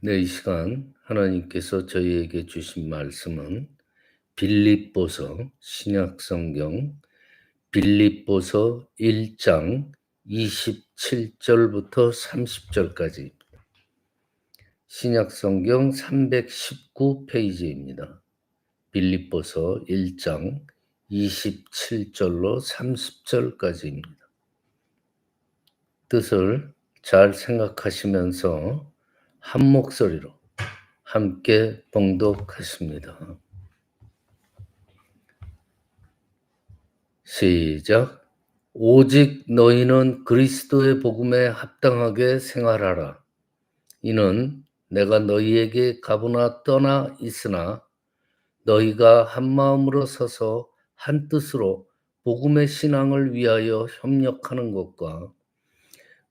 네, 이 시간 하나님께서 저희에게 주신 말씀은 빌립보서 신약성경 빌립보서 1장 27절부터 30절까지 신약성경 319페이지입니다. 빌립보서 1장 27절로 30절까지입니다. 뜻을 잘 생각하시면서 한 목소리로 함께 봉독하십니다. 시작. 오직 너희는 그리스도의 복음에 합당하게 생활하라. 이는 내가 너희에게 가보나 떠나 있으나 너희가 한 마음으로 서서 한 뜻으로 복음의 신앙을 위하여 협력하는 것과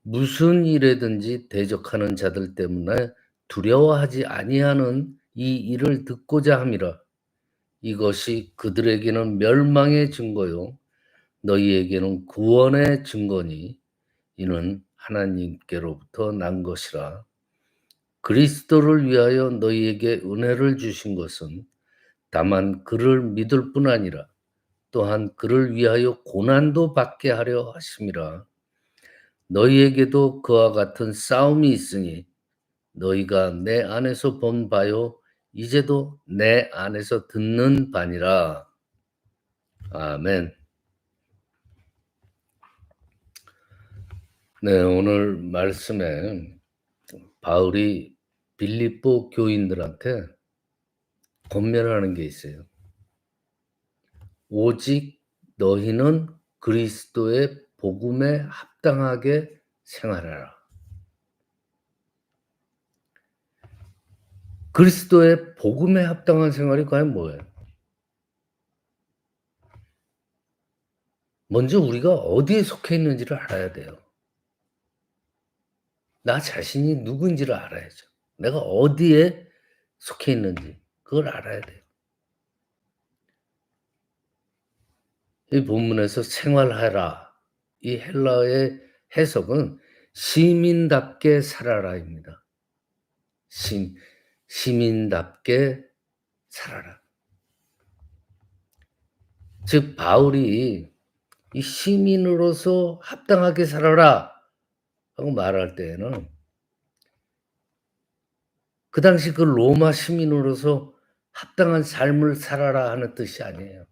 무슨 일에든지 대적하는 자들 때문에 두려워하지 아니하는 이 일을 듣고자 함이라. 이것이 그들에게는 멸망의 증거요 너희에게는 구원의 증거니 이는 하나님께로부터 난 것이라. 그리스도를 위하여 너희에게 은혜를 주신 것은 다만 그를 믿을 뿐 아니라 또한 그를 위하여 고난도 받게 하려 하심이라. 너희에게도 그와 같은 싸움이 있으니 너희가 내 안에서 본 바요 이제도 내 안에서 듣는 바니라. 아멘. 네, 오늘 말씀에 바울이 빌립보 교인들한테 권면하는 게 있어요. 오직 너희는 그리스도의 복음에 합당하게 생활하라. 그리스도의 복음에 합당한 생활이 과연 뭐예요? 먼저 우리가 어디에 속해 있는지를 알아야 돼요. 나 자신이 누구인지를 알아야죠. 내가 어디에 속해 있는지 그걸 알아야 돼요. 이 본문에서 생활하라. 이 헬라어의 해석은 시민답게 살아라입니다. 시, 시민답게 살아라. 즉 바울이 이 시민으로서 합당하게 살아라 하고 말할 때에는 그 당시 그 로마 시민으로서 합당한 삶을 살아라 하는 뜻이 아니에요.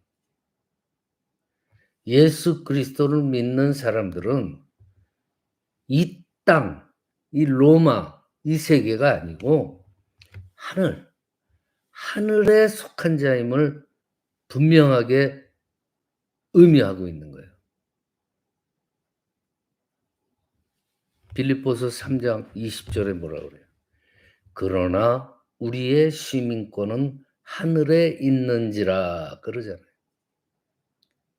예수 그리스도를 믿는 사람들은 이 땅, 이 로마, 이 세계가 아니고 하늘, 하늘에 속한 자임을 분명하게 의미하고 있는 거예요. 빌립보서 3장 20절에 뭐라 그래요? 그러나 우리의 시민권은 하늘에 있는지라 그러잖아요.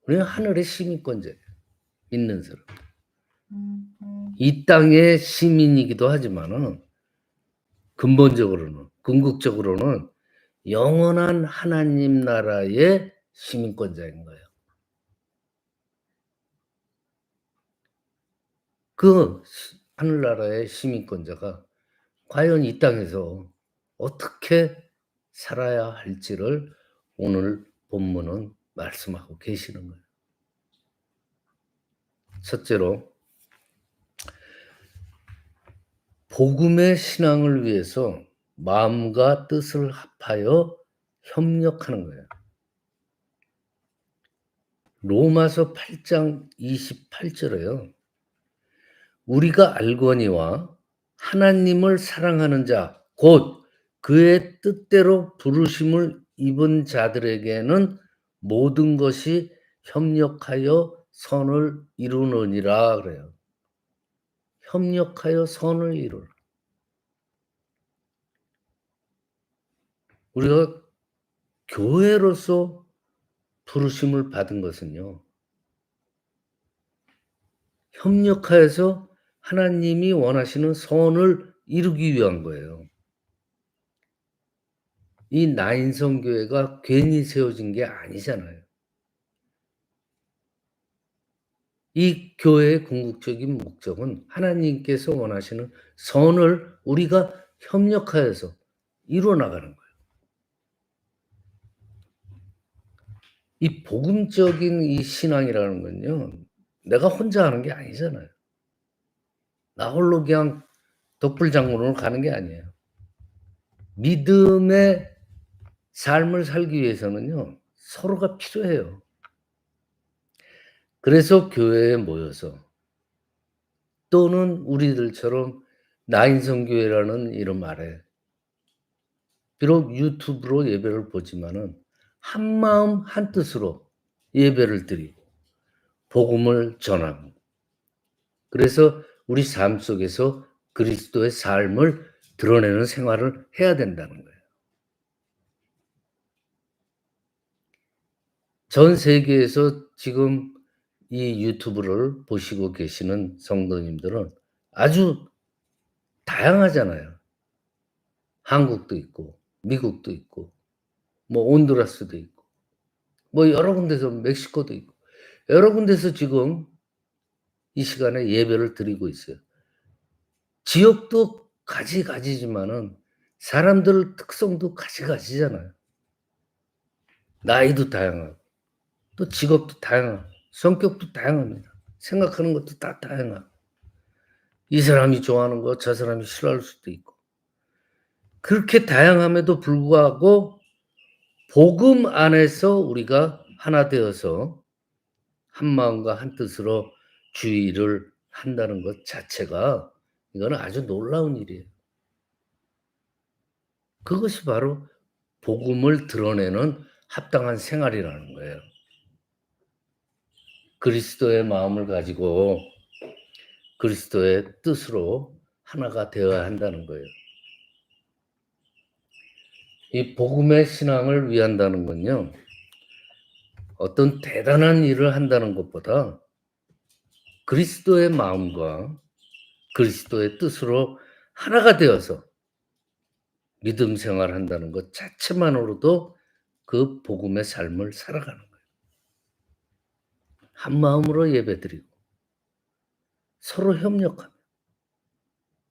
우리는 하늘의 시민권자예요. 믿는 사람. 이 땅의 시민이기도 하지만은 근본적으로는 궁극적으로는 영원한 하나님 나라의 시민권자인 거예요. 그 하늘나라의 시민권자가 과연 이 땅에서 어떻게 살아야 할지를 오늘 본문은 말씀하고 계시는 거예요. 첫째로 복음의 신앙을 위해서 마음과 뜻을 합하여 협력하는 거예요. 로마서 8장 28절에요. 우리가 알거니와 하나님을 사랑하는 자, 곧 그의 뜻대로 부르심을 입은 자들에게는 모든 것이 협력하여 선을 이루느니라 그래요. 협력하여 선을 이루라. 우리가 교회로서 부르심을 받은 것은요. 협력하여서 하나님이 원하시는 선을 이루기 위한 거예요. 이 나인성 교회가 괜히 세워진 게 아니잖아요. 이 교회의 궁극적인 목적은 하나님께서 원하시는 선을 우리가 협력하여서 이루어 나가는 거예요. 이 복음적인 이 신앙이라는 건요. 내가 혼자 하는 게 아니잖아요. 나 홀로 그냥 독불장군으로 가는 게 아니에요. 믿음의 삶을 살기 위해서는요. 서로가 필요해요. 그래서 교회에 모여서 또는 우리들처럼 나인성교회라는 이름 아래 비록 유튜브로 예배를 보지만은 한 마음 한 뜻으로 예배를 드리고 복음을 전하고 그래서 우리 삶 속에서 그리스도의 삶을 드러내는 생활을 해야 된다는 거예요. 전 세계에서 지금 이 유튜브를 보시고 계시는 성도님들은 아주 다양하잖아요. 한국도 있고 미국도 있고 뭐 온두라스도 있고 뭐 여러 군데서 멕시코도 있고 여러 군데서 지금 이 시간에 예배를 드리고 있어요. 지역도 가지가지지만은 사람들 특성도 가지가지잖아요. 나이도 다양하고 또 직업도 다양하고 성격도 다양합니다. 생각하는 것도 다 다양하고 이 사람이 좋아하는 거 저 사람이 싫어할 수도 있고 그렇게 다양함에도 불구하고 복음 안에서 우리가 하나 되어서 한 마음과 한 뜻으로 주의를 한다는 것 자체가 이거는 아주 놀라운 일이에요. 그것이 바로 복음을 드러내는 합당한 생활이라는 거예요. 그리스도의 마음을 가지고 그리스도의 뜻으로 하나가 되어야 한다는 거예요. 이 복음의 신앙을 위한다는 건요. 어떤 대단한 일을 한다는 것보다 그리스도의 마음과 그리스도의 뜻으로 하나가 되어서 믿음 생활 한다는 것 자체만으로도 그 복음의 삶을 살아가는 거예요. 한 마음으로 예배드리고 서로 협력하며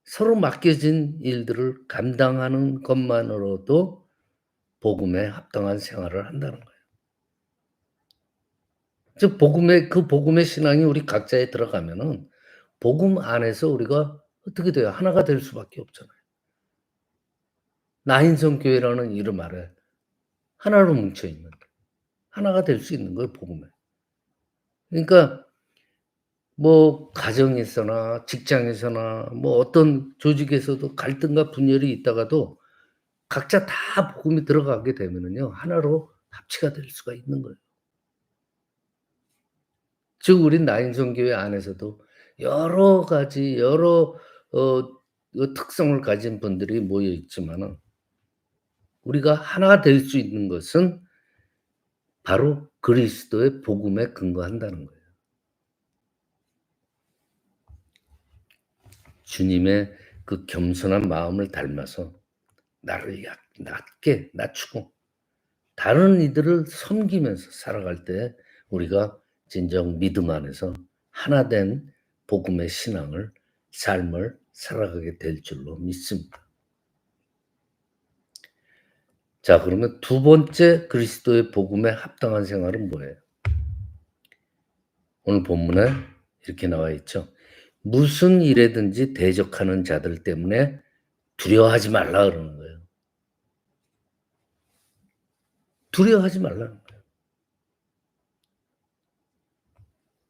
서로 맡겨진 일들을 감당하는 것만으로도 복음에 합당한 생활을 한다는 거예요. 즉 복음의 그 복음의 신앙이 우리 각자에 들어가면은 복음 안에서 우리가 어떻게 돼요? 하나가 될 수밖에 없잖아요. 나인성 교회라는 이름 아래 하나로 뭉쳐 있는 하나가 될 수 있는 거예요, 복음에. 그러니까 뭐 가정에서나 직장에서나 뭐 어떤 조직에서도 갈등과 분열이 있다가도 각자 다 복음이 들어가게 되면은요 하나로 합치가 될 수가 있는 거예요. 즉 우리 나인성교회 안에서도 여러 가지 여러 어, 어, 특성을 가진 분들이 모여 있지만은 우리가 하나 될 수 있는 것은 바로 그리스도의 복음에 근거한다는 거예요. 주님의 그 겸손한 마음을 닮아서 나를 낮게 낮추고 다른 이들을 섬기면서 살아갈 때 우리가 진정 믿음 안에서 하나 된 복음의 신앙을 삶을 살아가게 될 줄로 믿습니다. 자, 그러면 두 번째 그리스도의 복음에 합당한 생활은 뭐예요? 오늘 본문에 이렇게 나와 있죠. 무슨 일에든지 대적하는 자들 때문에 두려워하지 말라 그러는 거예요. 두려워하지 말라는 거예요.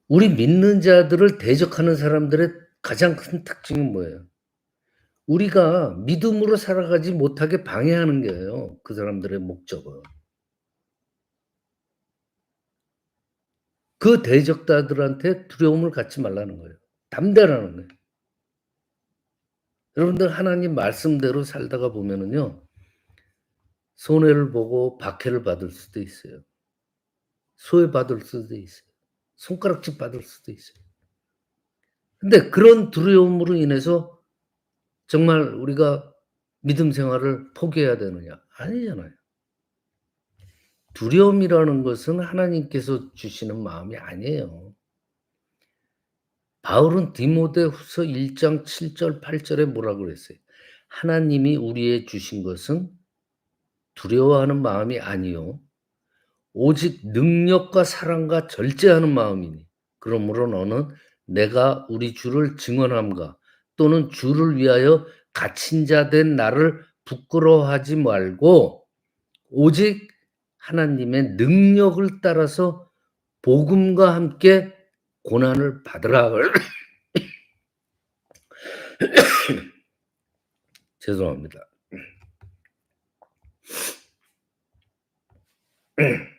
우리 믿는 자들을 대적하는 사람들의 가장 큰 특징은 뭐예요? 우리가 믿음으로 살아가지 못하게 방해하는 거예요. 그 사람들의 목적은. 그 대적자들한테 두려움을 갖지 말라는 거예요. 담대라는 거예요. 여러분들 하나님 말씀대로 살다가 보면은요. 손해를 보고 박해를 받을 수도 있어요. 소외 받을 수도 있어요. 손가락질 받을 수도 있어요. 근데 그런 두려움으로 인해서 정말 우리가 믿음 생활을 포기해야 되느냐? 아니잖아요. 두려움이라는 것은 하나님께서 주시는 마음이 아니에요. 바울은 디모데 후서 1장 7절 8절에 뭐라고 그랬어요? 하나님이 우리의 주신 것은 두려워하는 마음이 아니요 오직 능력과 사랑과 절제하는 마음이니 그러므로 너는 내가 우리 주를 증언함과 또는 주를 위하여 갇힌 자 된 나를 부끄러워하지 말고 오직 하나님의 능력을 따라서 복음과 함께 고난을 받으라. 죄송합니다.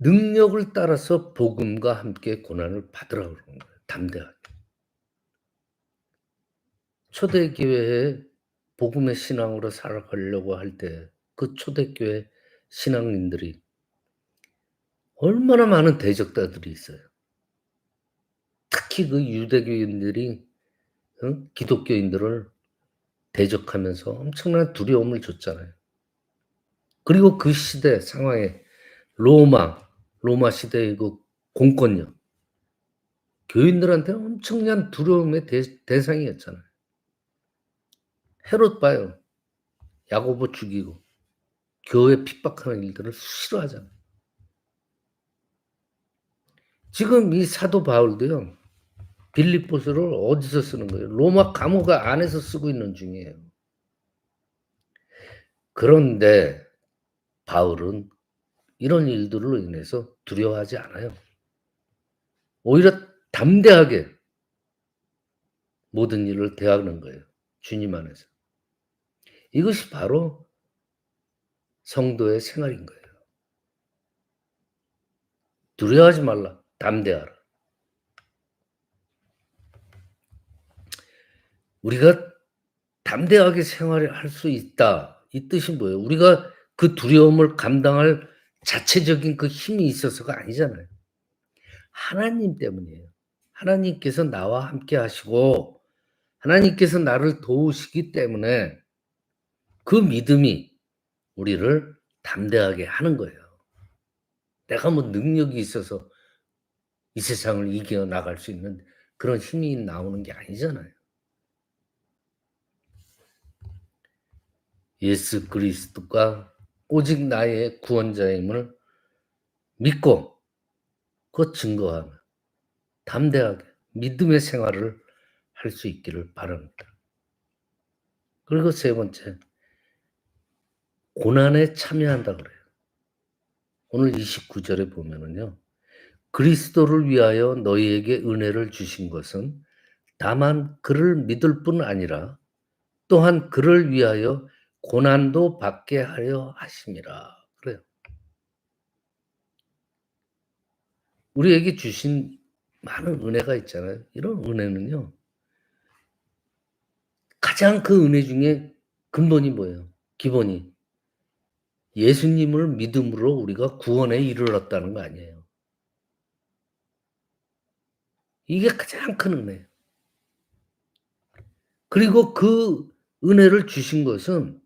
능력을 따라서 복음과 함께 고난을 받으라 그러는 거예요. 담대하게. 초대교회에 복음의 신앙으로 살아가려고 할 때 그 초대교회 신앙인들이 얼마나 많은 대적자들이 있어요. 특히 그 유대교인들이 어? 기독교인들을 대적하면서 엄청난 두려움을 줬잖아요. 그리고 그 시대 상황에 로마, 로마 시대의 그 공권력, 교인들한테 엄청난 두려움의 대, 대상이었잖아요. 헤롯 봐요. 야고보 죽이고 교회 핍박하는 일들을 수시로 하잖아요. 지금 이 사도 바울도요. 빌립보서를 어디서 쓰는 거예요? 로마 감옥 안에서 쓰고 있는 중이에요. 그런데 바울은 이런 일들로 인해서 두려워하지 않아요. 오히려 담대하게 모든 일을 대하는 거예요. 주님 안에서. 이것이 바로 성도의 생활인 거예요. 두려워하지 말라. 담대하라. 우리가 담대하게 생활을 할 수 있다. 이 뜻이 뭐예요? 우리가 그 두려움을 감당할 자체적인 그 힘이 있어서가 아니잖아요. 하나님 때문이에요. 하나님께서 나와 함께 하시고 하나님께서 나를 도우시기 때문에 그 믿음이 우리를 담대하게 하는 거예요. 내가 뭐 능력이 있어서 이 세상을 이겨 나갈 수 있는 그런 힘이 나오는 게 아니잖아요. 예수 그리스도가 오직 나의 구원자임을 믿고 그 증거하며 담대하게 믿음의 생활을 할 수 있기를 바랍니다. 그리고 세 번째, 고난에 참여한다 그래요. 오늘 29절에 보면은요. 그리스도를 위하여 너희에게 은혜를 주신 것은 다만 그를 믿을 뿐 아니라 또한 그를 위하여 고난도 받게 하려 하심이라. 그래요. 우리에게 주신 많은 은혜가 있잖아요. 이런 은혜는요. 가장 그 은혜 중에 근본이 뭐예요? 기본이 예수님을 믿음으로 우리가 구원에 이르렀다는 거 아니에요. 이게 가장 큰 은혜예요. 그리고 그 은혜를 주신 것은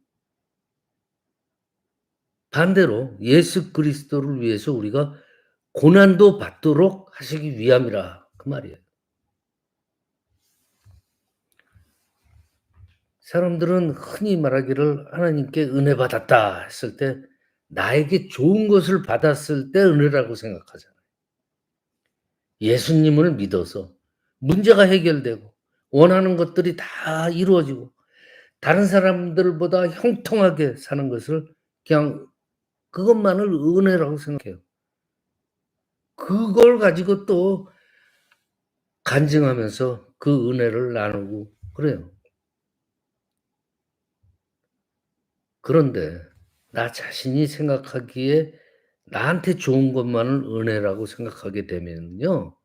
반대로 예수 그리스도를 위해서 우리가 고난도 받도록 하시기 위함이라 그 말이에요. 사람들은 흔히 말하기를 하나님께 은혜 받았다 했을 때 나에게 좋은 것을 받았을 때 은혜라고 생각하잖아요. 예수님을 믿어서 문제가 해결되고 원하는 것들이 다 이루어지고 다른 사람들보다 형통하게 사는 것을 그냥 그것만을 은혜라고 생각해요. 그걸 가지고 또 간증하면서 그 은혜를 나누고 그래요. 그런데 나 자신이 생각하기에 나한테 좋은 것만을 은혜라고 생각하게 되면요.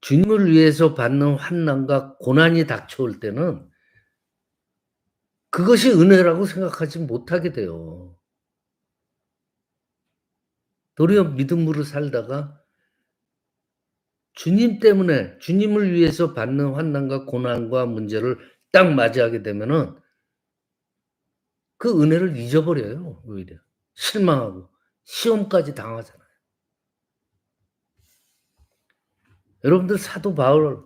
주님을 위해서 받는 환난과 고난이 닥쳐올 때는 그것이 은혜라고 생각하지 못하게 돼요. 도리어 믿음으로 살다가 주님 때문에 주님을 위해서 받는 환난과 고난과 문제를 딱 맞이하게 되면은 그 은혜를 잊어버려요. 오히려 실망하고 시험까지 당하잖아요. 여러분들 사도 바울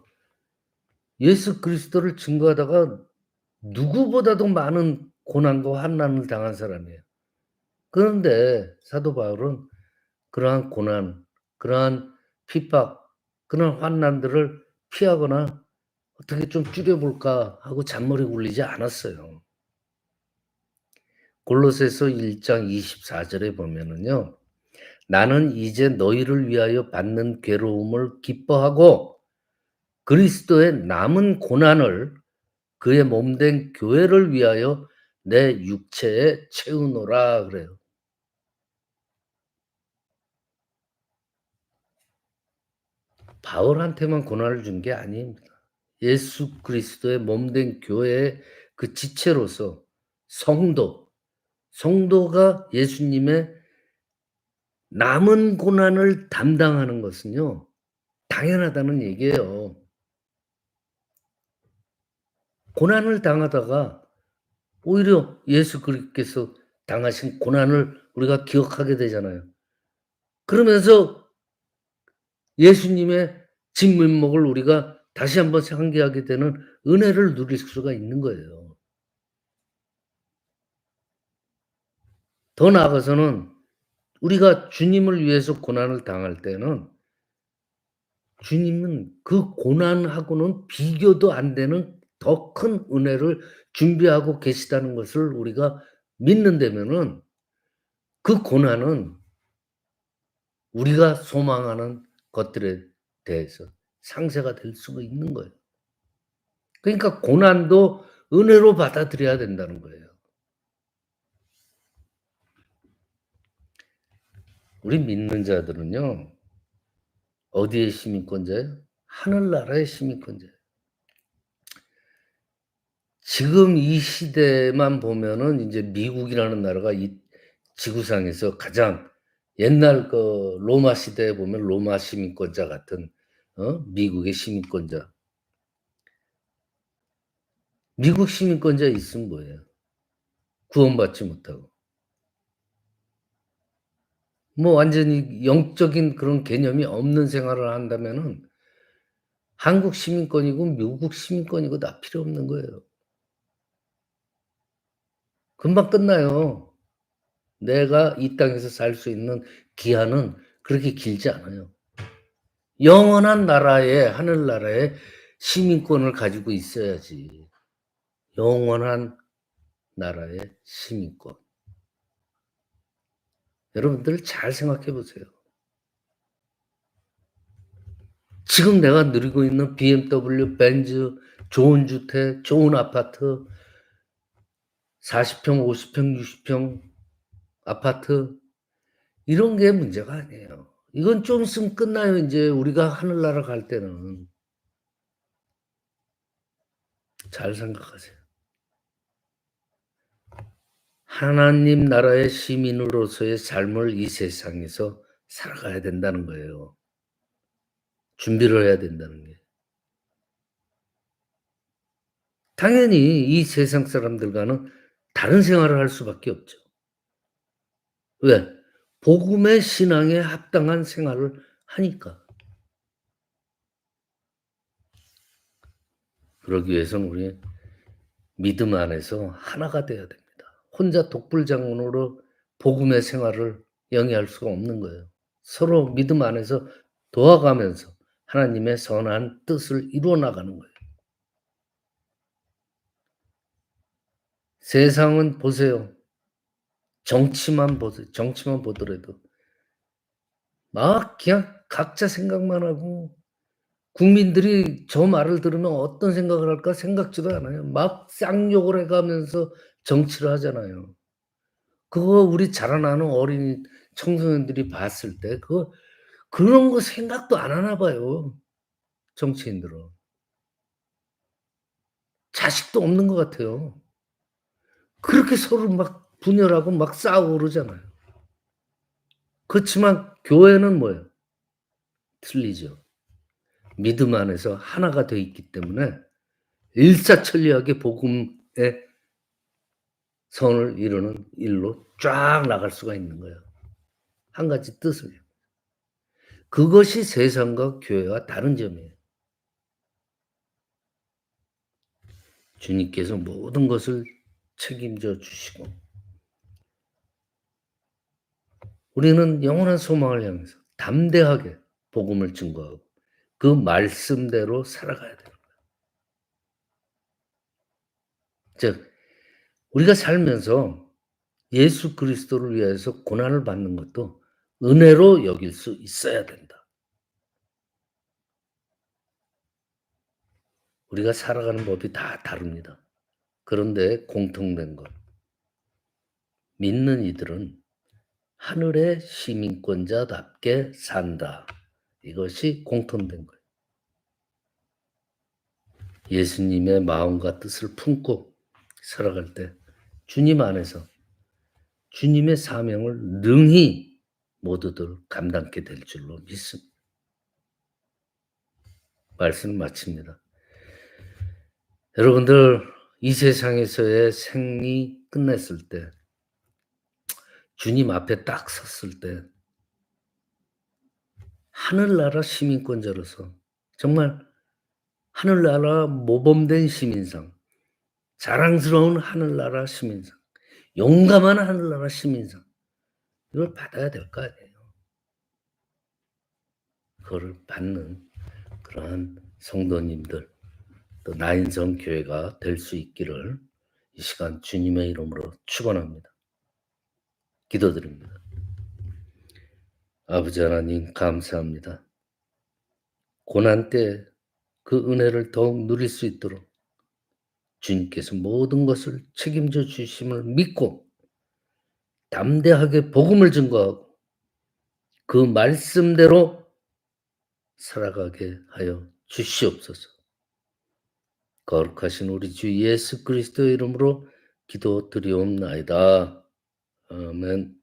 예수 그리스도를 증거하다가 누구보다도 많은 고난과 환난을 당한 사람이에요. 그런데 사도 바울은 그러한 고난, 그러한 핍박, 그런 환난들을 피하거나 어떻게 좀 줄여볼까 하고 잔머리 굴리지 않았어요. 골로새서 1장 24절에 보면은요. 나는 이제 너희를 위하여 받는 괴로움을 기뻐하고 그리스도의 남은 고난을 그의 몸된 교회를 위하여 내 육체에 채우노라 그래요. 바울한테만 고난을 준 게 아닙니다. 예수 그리스도의 몸된 교회의 그 지체로서 성도, 성도가 예수님의 남은 고난을 담당하는 것은요, 당연하다는 얘기예요. 고난을 당하다가 오히려 예수 그리스도께서 당하신 고난을 우리가 기억하게 되잖아요. 그러면서 예수님의 진면목을 우리가 다시 한번 상기하게 되는 은혜를 누릴 수가 있는 거예요. 더 나아가서는 우리가 주님을 위해서 고난을 당할 때는 주님은 그 고난하고는 비교도 안 되는 더 큰 은혜를 준비하고 계시다는 것을 우리가 믿는다면은 그 고난은 우리가 소망하는 것들에 대해서 상세가 될 수가 있는 거예요. 그러니까 고난도 은혜로 받아들여야 된다는 거예요. 우리 믿는 자들은요, 어디의 시민권자예요? 하늘나라의 시민권자예요. 지금 이 시대만 보면은 이제 미국이라는 나라가 이 지구상에서 가장 옛날 그 로마 시대에 보면 로마 시민권자 같은 어? 미국의 시민권자. 미국 시민권자 있으면 뭐예요? 구원받지 못하고. 뭐 완전히 영적인 그런 개념이 없는 생활을 한다면은 한국 시민권이고 미국 시민권이고 다 필요 없는 거예요. 금방 끝나요. 내가 이 땅에서 살 수 있는 기한은 그렇게 길지 않아요. 영원한 나라에 하늘나라에 시민권을 가지고 있어야지. 영원한 나라의 시민권. 여러분들 잘 생각해 보세요. 지금 내가 누리고 있는 BMW, 벤츠, 좋은 주택, 좋은 아파트, 40평, 50평, 60평 아파트 이런 게 문제가 아니에요. 이건 좀 있으면 끝나요. 이제 우리가 하늘나라 갈 때는 잘 생각하세요. 하나님 나라의 시민으로서의 삶을 이 세상에서 살아가야 된다는 거예요. 준비를 해야 된다는 게. 당연히 이 세상 사람들과는 다른 생활을 할 수밖에 없죠. 왜? 복음의 신앙에 합당한 생활을 하니까. 그러기 위해서는 우리 믿음 안에서 하나가 돼야 됩니다. 혼자 독불장군으로 복음의 생활을 영위할 수가 없는 거예요. 서로 믿음 안에서 도와가면서 하나님의 선한 뜻을 이루어 나가는 거예요. 세상은 보세요. 정치만 보세요. 정치만 보더라도 막 그냥 각자 생각만 하고 국민들이 저 말을 들으면 어떤 생각을 할까 생각지도 않아요. 막 쌍욕을 해가면서 정치를 하잖아요. 그거 우리 자라나는 어린 청소년들이 봤을 때 그거 그런 거 생각도 안 하나 봐요. 정치인들은. 자식도 없는 것 같아요. 그렇게 서로 막 분열하고 막 싸우고 그러잖아요. 그렇지만 교회는 뭐예요? 틀리죠. 믿음 안에서 하나가 되어 있기 때문에 일사천리하게 복음의 선을 이루는 일로 쫙 나갈 수가 있는 거예요. 한 가지 뜻을. 그것이 세상과 교회와 다른 점이에요. 주님께서 모든 것을 책임져 주시고 우리는 영원한 소망을 향해서 담대하게 복음을 증거하고 그 말씀대로 살아가야 되는 거예요. 즉 우리가 살면서 예수 그리스도를 위해서 고난을 받는 것도 은혜로 여길 수 있어야 된다. 우리가 살아가는 법이 다 다릅니다. 그런데 공통된 것. 믿는 이들은 하늘의 시민권자답게 산다. 이것이 공통된 거예요. 예수님의 마음과 뜻을 품고 살아갈 때 주님 안에서 주님의 사명을 능히 모두들 감당케 될 줄로 믿습니다. 말씀을 마칩니다. 여러분들 이 세상에서의 생이 끝냈을 때 주님 앞에 딱 섰을 때 하늘나라 시민권자로서 정말 하늘나라 모범된 시민상 자랑스러운 하늘나라 시민상 용감한 하늘나라 시민상 이걸 받아야 될 거 아니에요. 그거를 받는 그러한 성도님들 또 나인성 교회가 될 수 있기를 이 시간 주님의 이름으로 축원합니다. 기도드립니다. 아버지 하나님 감사합니다. 고난 때 그 은혜를 더욱 누릴 수 있도록 주님께서 모든 것을 책임져 주심을 믿고 담대하게 복음을 증거하고 그 말씀대로 살아가게 하여 주시옵소서. 거룩하신 우리 주 예수 그리스도의 이름으로 기도드리옵나이다. 아멘.